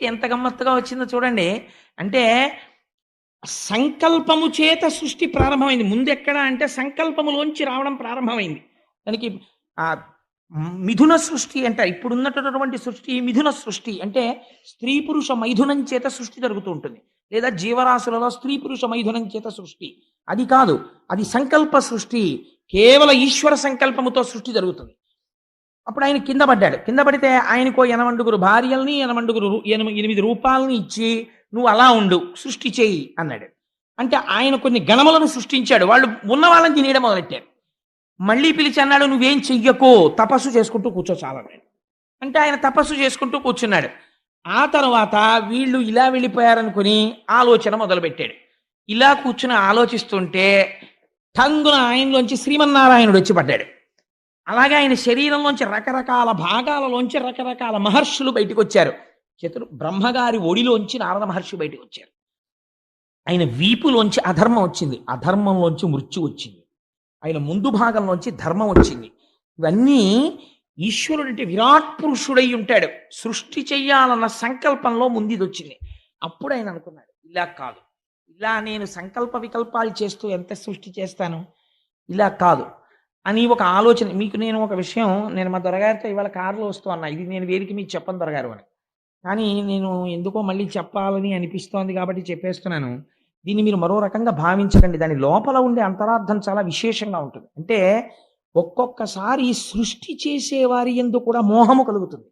సృష్టి ఎంత గమ్మత్తుగా వచ్చిందో చూడండి. అంటే సంకల్పము చేత సృష్టి ప్రారంభమైంది. ముందెక్కడ అంటే సంకల్పములోంచి రావడం ప్రారంభమైంది. దానికి ఆ మిథున సృష్టి అంటారు ఇప్పుడు ఉన్నటువంటి సృష్టి మిథున సృష్టి. అంటే స్త్రీ పురుష మైథునం చేత సృష్టి జరుగుతూ ఉంటుంది. లేదా జీవరాశులలో స్త్రీ పురుష మైథునం చేత సృష్టి. అది కాదు. అది సంకల్ప సృష్టి. కేవల ఈశ్వర సంకల్పముతో సృష్టి జరుగుతుంది. అప్పుడు ఆయన కింద పడ్డాడు. కింద పడితే ఆయనకో ఎనమండుగురు భార్యల్ని ఎనమండుగురు ఎనిమిది రూపాయలని ఇచ్చి నువ్వు అలా ఉండు సృష్టి చేయి అన్నాడు. అంటే ఆయన కొన్ని గణములను సృష్టించాడు. వాళ్ళు ఉన్న వాళ్ళని తినేయడం మొదలెట్టారు. మళ్ళీ పిలిచి అన్నాడు నువ్వేం చెయ్యకో తపస్సు చేసుకుంటూ కూర్చో చాలన్నాడు అంటే ఆయన తపస్సు చేసుకుంటూ కూర్చున్నాడు. ఆ తర్వాత వీళ్ళు ఇలా వెళ్ళిపోయారనుకుని ఆలోచన మొదలుపెట్టాడు. ఇలా కూర్చుని ఆలోచిస్తుంటే టంగున ఆయనలోంచి శ్రీమన్నారాయణుడు వచ్చి పడ్డాడు. అలాగే ఆయన శరీరంలోంచి రకరకాల భాగాలలోంచి రకరకాల మహర్షులు బయటకు వచ్చారు చతుర్ బ్రహ్మగారి ఒడిలోంచి నారద మహర్షి బయటకు వచ్చారు ఆయన వీపులోంచి అధర్మం వచ్చింది. అధర్మంలోంచి మృత్యు వచ్చింది. ఆయన ముందు భాగంలోంచి ధర్మం వచ్చింది. ఇవన్నీ ఈశ్వరుడు అంటే విరాట్ పురుషుడై ఉంటాడు. సృష్టి చెయ్యాలన్న సంకల్పంలో ముందు ఇది వచ్చింది అప్పుడు ఆయన అనుకున్నాడు ఇలా కాదు. ఇలా నేను సంకల్ప వికల్పాలు చేస్తూ ఎంత సృష్టి చేస్తాను? ఇలా కాదు. అని ఒక ఆలోచన. మీకు నేను ఒక విషయం నేను మా దొరగారితో ఇవాళ కారులో వస్తూ అన్నా. ఇది నేను వేదిక మీకు చెప్పను దొరగారు అని. కానీ నేను ఎందుకో మళ్ళీ చెప్పాలని అనిపిస్తోంది కాబట్టి చెప్పేస్తున్నాను. దీన్ని మీరు మరో రకంగా భావించకండి. దాని లోపల ఉండే అంతరార్థం చాలా విశేషంగా ఉంటుంది. అంటే ఒక్కొక్కసారి సృష్టి చేసేవారి ఎందు కూడా మోహము కలుగుతుంది.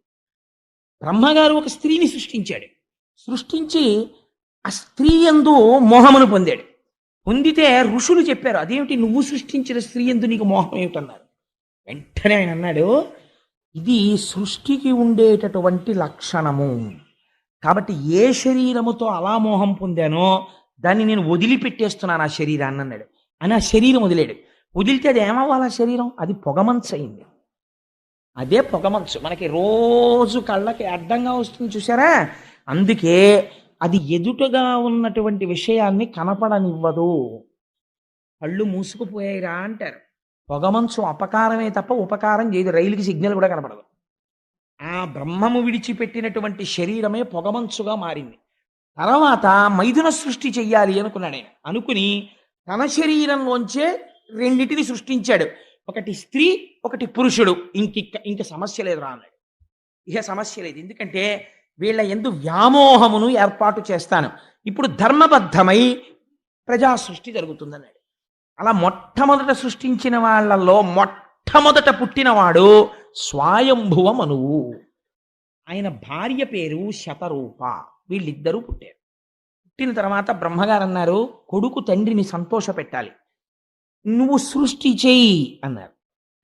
బ్రహ్మగారు ఒక స్త్రీని సృష్టించాడు. సృష్టించి ఆ స్త్రీ ఎందు మోహమును పొందాడు. పొందితే ఋషులు చెప్పారు అదేమిటి నువ్వు సృష్టించిన స్త్రీ ఎందు నీకు మోహం ఏమిటన్నారు? వెంటనే ఆయన అన్నాడు ఇది సృష్టికి ఉండేటటువంటి లక్షణము. కాబట్టి ఏ శరీరముతో అలా మోహం పొందానో దాన్ని నేను వదిలిపెట్టేస్తున్నాను ఆ శరీరాన్ని అన్నాడు. అని ఆ శరీరం వదిలేడు. వదిలితే అది ఏమవ్వాలి ఆ శరీరం? అది పొగమంచు అయింది. అదే పొగమంచు మనకి రోజు కళ్ళకి అడ్డంగా వస్తుంది చూసారా అందుకే అది ఎదుటగా ఉన్నటువంటి విషయాన్ని కనపడనివ్వదు. కళ్ళు మూసుకుపోయాయిరా అంటారు. పొగమంచు అపకారమే తప్ప ఉపకారం చేయదు. రైలుకి సిగ్నల్ కూడా కనపడదు. ఆ బ్రహ్మము విడిచిపెట్టినటువంటి శరీరమే పొగమంచుగా మారింది. తర్వాత మైథున సృష్టి చెయ్యాలి అనుకున్నాడు ఆయన. అనుకుని తన శరీరంలోంచే రెండిటిని సృష్టించాడు. ఒకటి స్త్రీ ఒకటి పురుషుడు. ఇంక ఇంక సమస్య లేదు రా అన్నాడు. ఇక సమస్య లేదు. ఎందుకంటే వీళ్ళ ఎందు వ్యామోహమును ఏర్పాటు చేస్తాను. ఇప్పుడు ధర్మబద్ధమై ప్రజా సృష్టి జరుగుతుందన్నాడు. అలా మొట్టమొదట సృష్టించిన వాళ్ళల్లో మొట్టమొదట పుట్టినవాడు స్వాయంభువ మనువు ఆయన భార్య పేరు శతరూప. వీళ్ళిద్దరూ పుట్టారు. పుట్టిన తర్వాత బ్రహ్మగారు అన్నారు కొడుకు తండ్రిని సంతోషపెట్టాలి. నువ్వు సృష్టి చేయి అన్నారు.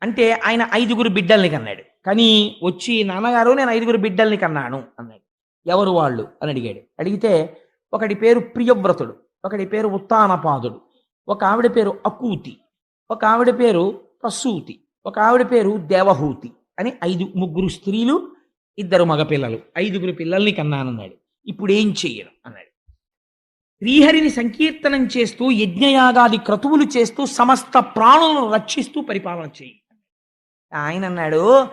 అంటే ఆయన ఐదుగురు బిడ్డల్ని కన్నాడు. కానీ వచ్చి నాన్నగారు నేను ఐదుగురు బిడ్డల్ని కన్నాను అన్నాడు. ఎవరు వాళ్ళు? అని అడిగాడు. అడిగితే ఒకడి పేరు ప్రియవ్రతుడు ఒకడి పేరు ఉత్తానపాదుడు ఒక ఆవిడ పేరు అకూతి ఒక ఆవిడ పేరు ప్రసూతి ఒక ఆవిడ పేరు దేవహూతి అని ఐదు ముగ్గురు స్త్రీలు ఇద్దరు మగపిల్లలు ఐదుగురు పిల్లల్ని కన్నానన్నాడు. ఇప్పుడు ఏం చెయ్యను అన్నాడు. శ్రీహరిని సంకీర్తనం చేస్తూ యజ్ఞయాగాది క్రతువులు చేస్తూ సమస్త ప్రాణులను రక్షిస్తూ పరిపాలన చేయి ఆయన అన్నాడు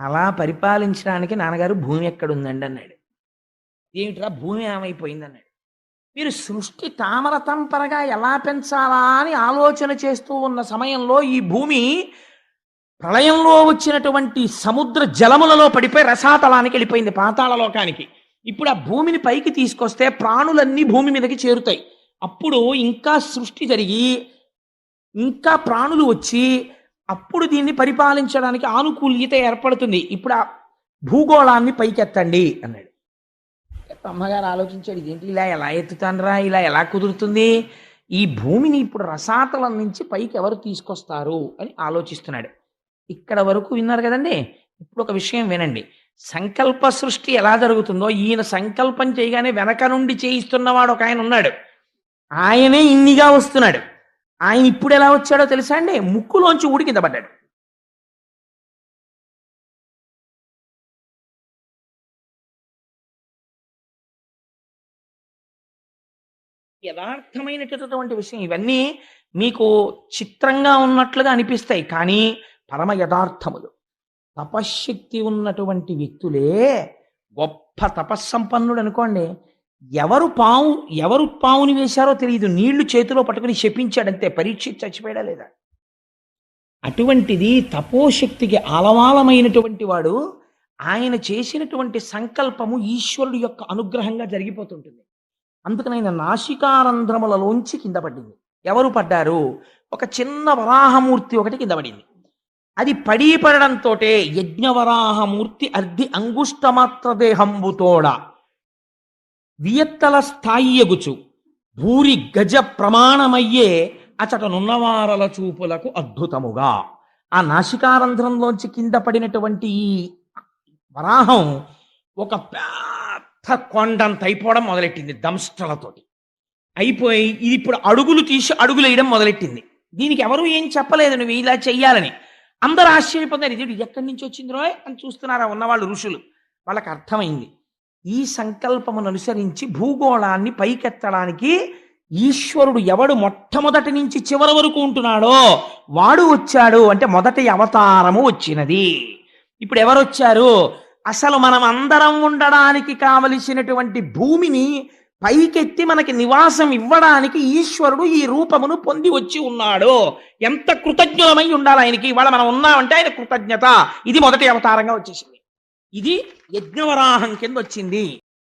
అలా పరిపాలించడానికి నాన్నగారు భూమి ఎక్కడుందండి? అన్నాడు. ఏమిట్రా భూమి ఏమైపోయింది అన్నాడు మీరు సృష్టి తామరతంపరగా ఎలా పెంచాలా అని ఆలోచన చేస్తూ ఉన్న సమయంలో ఈ భూమి ప్రళయంలో వచ్చినటువంటి సముద్ర జలములలో పడిపోయి రసాతలానికి వెళ్ళిపోయింది పాతాళ లోకానికి. ఇప్పుడు ఆ భూమిని పైకి తీసుకొస్తే ప్రాణులన్నీ భూమి మీదకి చేరుతాయి. అప్పుడు ఇంకా సృష్టి జరిగి ఇంకా ప్రాణులు వచ్చి అప్పుడు దీన్ని పరిపాలించడానికి ఆనుకూల్యత ఏర్పడుతుంది. ఇప్పుడు ఆ భూగోళాన్ని పైకెత్తండి అన్నాడు. అమ్మగారు ఆలోచించాడు ఇదేంటి ఇలా ఎలా ఎత్తుతానరా? ఇలా ఎలా కుదురుతుంది? ఈ భూమిని ఇప్పుడు రసాతలం నుంచి పైకి ఎవరు తీసుకొస్తారు? అని ఆలోచిస్తున్నాడు. ఇక్కడ వరకు విన్నారు కదండి? ఇప్పుడు ఒక విషయం వినండి. సంకల్ప సృష్టి ఎలా జరుగుతుందో ఈయన సంకల్పం చేయగానే వెనక నుండి చేయిస్తున్నవాడు ఒక ఆయన ఉన్నాడు. ఆయనే ఇన్నిగా వస్తున్నాడు. ఆయన ఇప్పుడు ఎలా వచ్చాడో తెలుసా అండి? ముక్కులోంచి ఊడి కింద పడ్డాడు. యథార్థమైనటువంటి విషయం. ఇవన్నీ మీకు చిత్రంగా ఉన్నట్లుగా అనిపిస్తాయి కానీ పరమ యథార్థములు. తపశ్శక్తి ఉన్నటువంటి వ్యక్తులే గొప్ప తపస్సంపన్నుడు అనుకోండి. ఎవరు పావు ఎవరు పావుని వేశారో తెలియదు. నీళ్ళు చేతిలో పట్టుకుని శపించాడంతే. పరీక్ష చచ్చిపోయాడా లేదా? అటువంటిది తపోశక్తికి ఆలవాలమైనటువంటి వాడు ఆయన చేసినటువంటి సంకల్పము ఈశ్వరుడు యొక్క అనుగ్రహంగా జరిగిపోతుంటుంది. అందుకనైనా ఆయన నాసికారంధ్రములలోంచి కింద పడింది. ఎవరు పడ్డారు? ఒక చిన్న వరాహమూర్తి ఒకటి కింద పడింది. అది పడి పడడంతో యజ్ఞవరాహమూర్తి అర్ధి అంగుష్టమాత్ర దేహంబుతోడ వియత్తల స్థాయియగుచు భూరి గజ ప్రమాణమయ్యే అచటనున్నవారల చూపులకు అద్భుతముగా. ఆ నాసికారంధ్రంలోంచి కింద పడినటువంటి ఈ వరాహం ఒక పెద్ద కొండంత అయిపోవడం మొదలెట్టింది దంష్టలతోటి అయిపోయి ఇది ఇప్పుడు అడుగులు తీసి అడుగులు వేయడం మొదలెట్టింది. దీనికి ఎవరు ఏం చెప్పలేదు నువ్వు ఇలా చెయ్యాలని. అందరూ ఆశ్చర్యపోతారు ఇది ఎక్కడి నుంచి వచ్చింది రోయ్ అని చూస్తున్నారా ఉన్నవాళ్ళు ఋషులు. వాళ్ళకి అర్థమైంది. ఈ సంకల్పమును అనుసరించి భూగోళాన్ని పైకెత్తడానికి ఈశ్వరుడు ఎవడు మొట్టమొదటి నుంచి చివరి వరకు ఉంటున్నాడో వాడు వచ్చాడు అంటే మొదటి అవతారము వచ్చినది. ఇప్పుడు ఎవరు వచ్చారు అసలు మనం అందరం ఉండడానికి కావలసినటువంటి భూమిని పైకెత్తి మనకి నివాసం ఇవ్వడానికి ఈశ్వరుడు ఈ రూపమును పొంది వచ్చి ఉన్నాడు. ఎంత కృతజ్ఞులమై ఉండాలి ఆయనకి? ఇవాళ మనం ఉన్నామంటే ఆయన కృతజ్ఞత. ఇది మొదటి అవతారంగా వచ్చేసింది. ఇది యజ్ఞవరాహం కింద వచ్చింది.